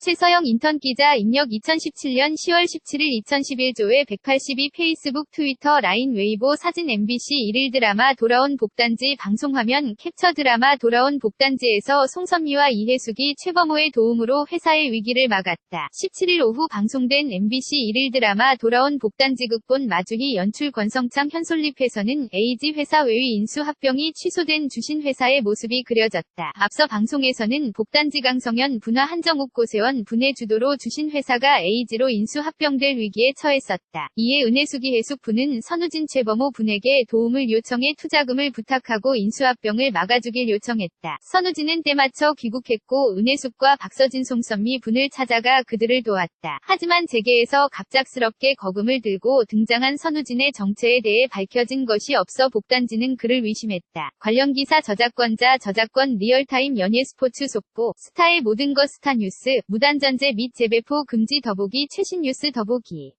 최서영 인턴 기자 입력 2017년 10월 17일 2011조회 182 페이스북 트위터 라인 웨이보 사진 MBC 1일 드라마 돌아온 복단지 방송화면 캡처 드라마 돌아온 복단지에서 송선미와 이혜숙이 최범호의 도움으로 회사의 위기를 막았다. 17일 오후 방송된 MBC 1일 드라마 돌아온 복단지 극본 마주희 연출 권성창 현솔립에서는 에이지 회사 외의 인수 합병이 취소된 주신 회사의 모습이 그려졌다. 앞서 방송에서는 복단지 강성현 분화 한정욱 고세원 분의 주도로 주신 회사가 에이지로 인수 합병될 위기에 처했었다. 이에 은혜숙이 분은 선우진 최범호 분에게 도움을 요청해 투자금을 부탁하고 인수합병을 막아주길 요청했다. 선우진은 때맞춰 귀국했고 은혜숙과 박서진 송선미 분을 찾아가 그들을 도왔다. 하지만 재계에서 갑작스럽게 거금을 들고 등장한 선우진의 정체에 대해 밝혀진 것이 없어 복단지는 그를 의심했다. 관련 기사 저작권자 저작권 리얼타임 연예 스포츠 속보 스타의 모든 것 스타 뉴스 무단전제 및 재배포 금지 더보기 최신 뉴스 더보기